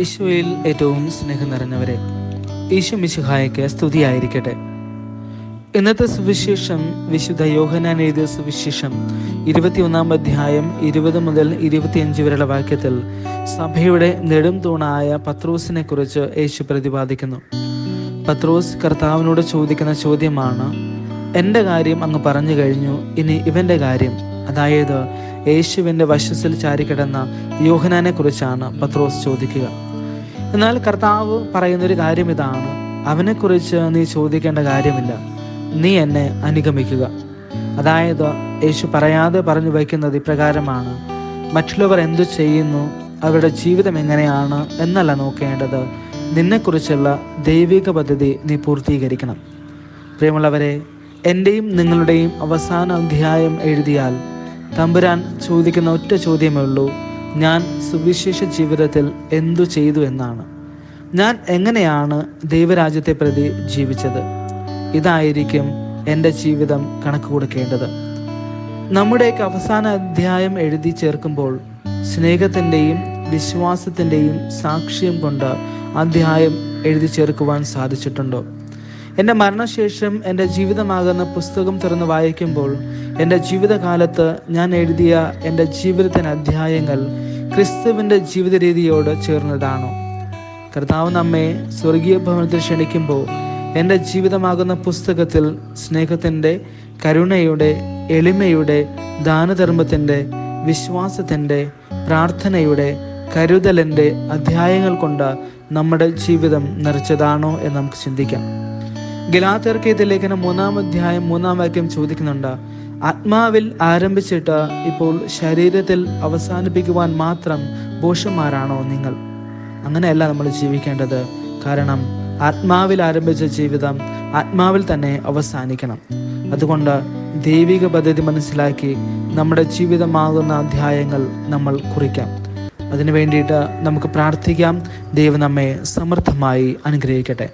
ഈശോയിൽ ഏറ്റവും സ്നേഹം നിറഞ്ഞവരെ ഈശോ മിശുഹായ്ക്ക് സ്തുതിയായിരിക്കട്ടെ. ഇന്നത്തെ സുവിശേഷം വിശുദ്ധ യോഹനാൻ എഴുതിയ സുവിശേഷം ഇരുപത്തിയൊന്നാം അധ്യായം ഇരുപത് മുതൽ ഇരുപത്തിയഞ്ച് വരെയുള്ള വാക്യത്തിൽ സഭയുടെ നെടും തൂണായ പത്രോസിനെ കുറിച്ച് യേശു പ്രതിപാദിക്കുന്നു. പത്രോസ് കർത്താവിനോട് ചോദിക്കുന്ന ചോദ്യമാണ് എന്റെ കാര്യം അങ്ങ് പറഞ്ഞു കഴിഞ്ഞു ഇനി ഇവന്റെ കാര്യം? അതായത് യേശുവിന്റെ വശസ്സിൽ ചാരിക്കിടന്ന യോഹനാനെ കുറിച്ചാണ് പത്രോസ് ചോദിക്കുക. എന്നാൽ കർത്താവ് പറയുന്നൊരു കാര്യം ഇതാണ് അവനെക്കുറിച്ച് നീ ചോദിക്കേണ്ട കാര്യമില്ല. നീ എന്നെ അനുഗമിക്കുക. അതായത് യേശു പറയാതെ പറഞ്ഞു വയ്ക്കുന്നത് ഇപ്രകാരമാണ്. മറ്റുള്ളവർ എന്തു ചെയ്യുന്നു? അവരുടെ ജീവിതം എങ്ങനെയാണ്? എന്നല്ല നോക്കേണ്ടത്. നിന്നെക്കുറിച്ചുള്ള ദൈവിക പദ്ധതി നീ പൂർത്തീകരിക്കണം. പ്രിയമുള്ളവരെ എന്റെയും നിങ്ങളുടെയും അവസാന അധ്യായം എഴുതിയാൽ തമ്പുരാൻ ചോദിക്കുന്ന ഒറ്റ ചോദ്യമേ ഉള്ളൂ. ഞാൻ സുവിശേഷ ജീവിതത്തിൽ എന്തു ചെയ്തു എന്നാണ്. ഞാൻ എങ്ങനെയാണ് ദൈവരാജ്യത്തെ പ്രതി ജീവിച്ചത്? ഇതായിരിക്കും എന്റെ ജീവിതം കണക്ക് കൊടുക്കേണ്ടത്. നമ്മുടെയൊക്കെ അവസാന അധ്യായം എഴുതി ചേർക്കുമ്പോൾ സ്നേഹത്തിന്റെയും വിശ്വാസത്തിന്റെയും സാക്ഷ്യം കൊണ്ട് അധ്യായം എഴുതി ചേർക്കുവാൻ സാധിച്ചിട്ടുണ്ടോ? എന്റെ മരണശേഷം എന്റെ ജീവിതമാകുന്ന പുസ്തകം തുറന്ന് വായിക്കുമ്പോൾ എന്റെ ജീവിതകാലത്ത് ഞാൻ എഴുതിയ എന്റെ ജീവിതത്തിന്റെ അധ്യായങ്ങൾ ക്രിസ്തുവിന്റെ ജീവിത രീതിയോട് ചേർന്നതാണോ. കർത്താവ് നമ്മെ സ്വർഗീയ ഭവനത്തിൽ ക്ഷണിക്കുമ്പോൾ എന്റെ ജീവിതമാകുന്ന പുസ്തകത്തിൽ സ്നേഹത്തിന്റെ കരുണയുടെ എളിമയുടെ ദാനധർമ്മത്തിന്റെ വിശ്വാസത്തിന്റെ പ്രാർത്ഥനയുടെ കരുതലിന്റെ അധ്യായങ്ങൾ കൊണ്ട് നമ്മുടെ ജീവിതം നിറച്ചതാണോ എന്ന് നമുക്ക് ചിന്തിക്കാം. ഗലാത്തർക്ക് ഇത് ലേഖനം മൂന്നാം അധ്യായം മൂന്നാം വാക്യം ചോദിക്കുന്നുണ്ട് ആത്മാവിൽ ആരംഭിച്ചിട്ട് ഇപ്പോൾ ശരീരത്തിൽ അവസാനിപ്പിക്കുവാൻ മാത്രം ഭോഷന്മാരാണോ നിങ്ങൾ? അങ്ങനെയല്ല നമ്മൾ ജീവിക്കേണ്ടത്. കാരണം ആത്മാവിൽ ആരംഭിച്ച ജീവിതം ആത്മാവിൽ തന്നെ അവസാനിക്കണം. അതുകൊണ്ട് ദൈവിക പദ്ധതി മനസ്സിലാക്കി നമ്മുടെ ജീവിതമാകുന്ന അധ്യായങ്ങൾ നമ്മൾ കുറിക്കാം. അതിനു വേണ്ടിയിട്ട് നമുക്ക് പ്രാർത്ഥിക്കാം. ദൈവം നമ്മെ സമർത്ഥമായി അനുഗ്രഹിക്കട്ടെ.